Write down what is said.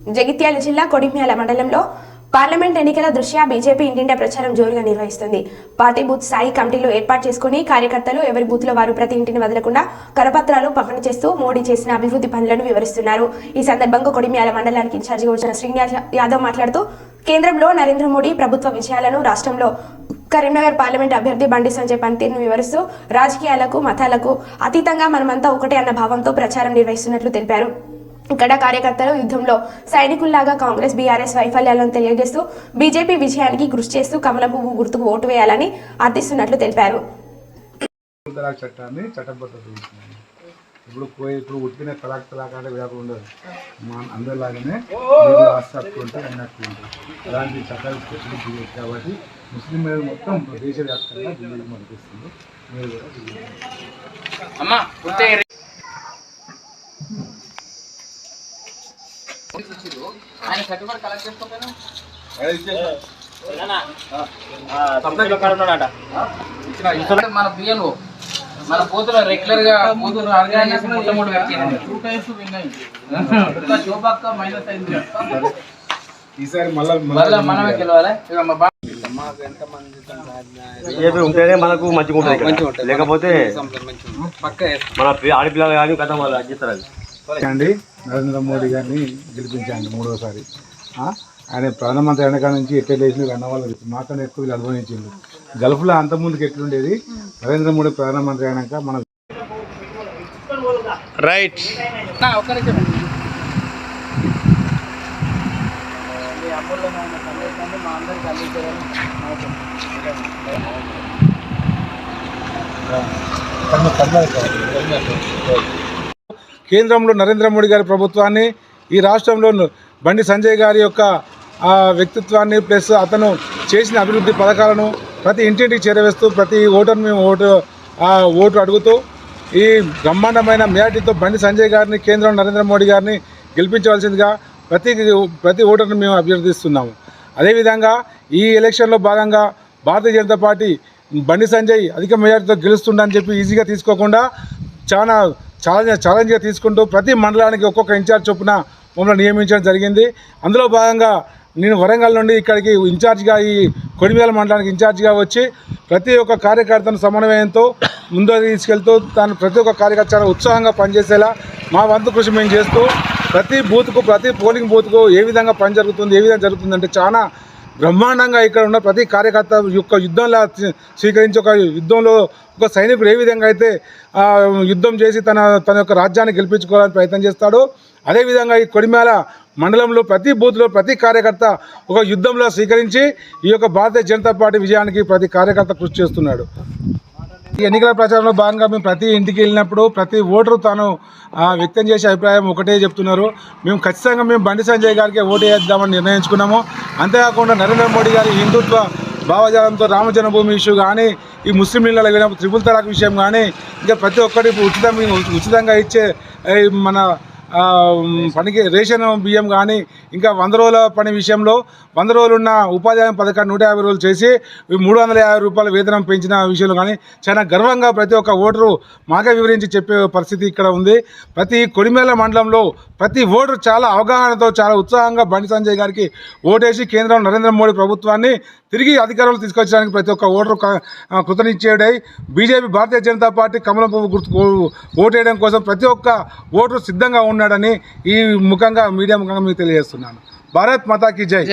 జగిత్యాల జిల్లా కొడిమ్యాల మండలంలో పార్లమెంట్ ఎన్నికల దృష్ట్యా బీజేపీ ఇంటింటా ప్రచారం జోరుగా నిర్వహిస్తుంది. పార్టీ బూత్ స్థాయి కమిటీలు ఏర్పాటు చేసుకుని కార్యకర్తలు ఎవరి బూత్లో వారు ప్రతి ఇంటిని వదలకుండా కరపత్రాలు పంపిణీ చేస్తూ మోడీ చేసిన అభివృద్ధి పనులను వివరిస్తున్నారు. ఈ సందర్భంగా కొడిమ్యాల మండలానికి ఇన్ఛార్జిగా వచ్చిన శ్రీనివాస్ యాదవ్ మాట్లాడుతూ కేంద్రంలో నరేంద్ర మోడీ ప్రభుత్వ విజయాలను రాష్ట్రంలో కరీంనగర్ పార్లమెంట్ అభ్యర్థి బండి సంజయ్ పనితీరును వివరిస్తూ రాజకీయాలకు మతాలకు అతీతంగా మనమంతా ఒకటే అన్న భావంతో ప్రచారం నిర్వహిస్తున్నట్లు తెలిపారు. ఇక్కడ కార్యకర్తలు యుద్ధంలో సైనికుల్లాగా కాంగ్రెస్ బీఆర్ఎస్ వైఫల్యాలను తెలియజేస్తూ బీజేపీ విజయానికి కృషి చేస్తూ కమలం పువ్వు గుర్తుకు ఓటు వేయాలని అర్థిస్తున్నట్లు తెలిపారు. చట్టాన్ని ఇప్పుడు పోయి ఇప్పుడు ఉట్టిన తలాక్ తలాక్ అంటే ఉండదు. మా అందరిలాగానే మీరు ఆస్తి హక్కు ఉంటే ఆయన హక్కు ఉంటుంది అలాంటి చట్టాలు స్పెషల్ కాబట్టి ముస్లిం మీద మొత్తం దేశవ్యాప్తంగా బీజేపీ మద్దతిస్తుంది మీరు కూడా ఆయన సర్టిఫికేట్ కలెక్ట్ చేసుకోకపోయినా మన బియ్యలు మన పోతులు రెగ్యులర్గా పోతులు ఆర్గనైజ్ చేసి మొట్టమొదటి వ్యక్తి శోభక్క మైనస్ అయింది ఈసారి మళ్ళీ మనమే గెలవాలి. బీజేపీ ఉంటేనే మనకు మంచిగా ఉంటుంది. లేకపోతే మన ఆడపిల్లలు కానీ కథ వాళ్ళు అడ్జిస్తారు అది. అండి నరేంద్ర మోడీ గారిని గెలిపించండి మూడోసారి. ఆ? ఆయన ప్రధానమంత్రి అయిన కాడ నుంచి ఎట్లా లేచిన అన్న వాళ్ళు మాకన్నా ఎక్కువ వీళ్ళు అనుభవించిండు గల్ఫ్లో అంత ముందుకు ఎట్లుండేది? నరేంద్ర మోడీ ప్రధానమంత్రి అయినాక మన నిమిషం. మీ అందరికి. కేంద్రంలో నరేంద్ర మోడీ గారి ప్రభుత్వాన్ని ఈ రాష్ట్రంలో బండి సంజయ్ గారి యొక్క వ్యక్తిత్వాన్ని ప్లస్ అతను చేసిన అభివృద్ధి పథకాలను ప్రతి ఇంటింటికి చేరవేస్తూ ప్రతి ఓటర్ని మేము ఓటు ఓటు అడుగుతూ ఈ బ్రహ్మాండమైన మేటితో బండి సంజయ్ గారిని కేంద్రం నరేంద్ర మోడీ గారిని గెలిపించవలసిందిగా ప్రతి ప్రతి ఓటర్ని మేము అభ్యర్థిస్తున్నాము. అదేవిధంగా ఈ ఎలక్షన్లో భాగంగా భారతీయ జనతా పార్టీ బండి సంజయ్ అధిక మెజార్టీతో గెలుస్తుండని చెప్పి ఈజీగా తీసుకోకుండా చాలా ఛాలెంజ్ ఛాలెంజ్గా తీసుకుంటూ ప్రతి మండలానికి ఒక్కొక్క ఇన్ఛార్జ్ చొప్పున మమ్మల్ని నియమించడం జరిగింది. అందులో భాగంగా నేను వరంగల్ నుండి ఇక్కడికి ఇన్ఛార్జ్గా ఈ కొడిమేల మండలానికి ఇన్ఛార్జ్గా వచ్చి ప్రతి ఒక్క కార్యకర్తను సమన్వయంతో ముందు తీసుకెళ్తూ తాను ప్రతి ఒక్క కార్యకర్త ఉత్సాహంగా పనిచేసేలా మా వంతు కృషి మేము చేస్తూ ప్రతి బూత్కు ప్రతి పోలింగ్ బూత్కు ఏ విధంగా పని జరుగుతుంది ఏ విధంగా జరుగుతుంది అంటే చాలా బ్రహ్మాండంగా ఇక్కడ ఉన్న ప్రతి కార్యకర్త యొక్క యుద్ధంలా స్వీకరించి ఒక యుద్ధంలో ఒక సైనికుడు ఏ విధంగా అయితే యుద్ధం చేసి తన తన యొక్క రాజ్యాన్ని గెలిపించుకోవాలని ప్రయత్నం చేస్తాడో అదేవిధంగా ఈ కొడిమేల మండలంలో ప్రతి బూత్లో ప్రతి కార్యకర్త ఒక యుద్ధంలో స్వీకరించి ఈ యొక్క భారతీయ జనతా పార్టీ విజయానికి ప్రతి కార్యకర్త కృషి చేస్తున్నాడు. ఎన్నికల ప్రచారంలో భాగంగా మేము ప్రతి ఇంటికి వెళ్ళినప్పుడు ప్రతి ఓటరు తాను వ్యక్తం చేసే అభిప్రాయం ఒకటే చెప్తున్నారు. మేము ఖచ్చితంగా మేము బండి సంజయ్ గారికి ఓటు వేద్దామని నిర్ణయించుకున్నాము. అంతేకాకుండా నరేంద్ర మోడీ గారి హిందుత్వ భావజాలంతో రామ జన్మభూమి ఇష్యూ కానీ ఈ ముస్లిం ఇళ్ళ త్రిపుల్ తలాక్ విషయం కానీ ఇంకా ప్రతి ఒక్కటి ఉచితంగా ఉచితంగా ఇచ్చే మన పనికి రేషన్ బియ్యం కానీ ఇంకా వంద రోజుల పని విషయంలో వంద రోజులు ఉన్న ఉపాధి హామీ పథకాన్ని నూట యాభై రోజులు చేసి మూడు వందల యాభై రూపాయల వేతనం పెంచిన విషయంలో కానీ చాలా గర్వంగా ప్రతి ఒక్క ఓటరు మాకే వివరించి చెప్పే పరిస్థితి ఇక్కడ ఉంది. ప్రతి కొడిమేల మండలంలో ప్రతి ఓటరు చాలా అవగాహనతో చాలా ఉత్సాహంగా బండి సంజయ్ గారికి ఓటేసి కేంద్రం నరేంద్ర మోడీ ప్రభుత్వాన్ని తిరిగి అధికారంలో తీసుకొచ్చడానికి ప్రతి ఒక్క ఓటరు కృతనిశ్చయుడై బీజేపీ భారతీయ జనతా పార్టీ కమలం పువ్వు గుర్తు ఓటేయడం కోసం ప్రతి ఒక్క ఓటరు సిద్ధంగా ఉన్నాడని ఈ ముఖంగా మీడియా ముఖంగా మీకు తెలియజేస్తున్నాను. భారత్ మాతాకి జై.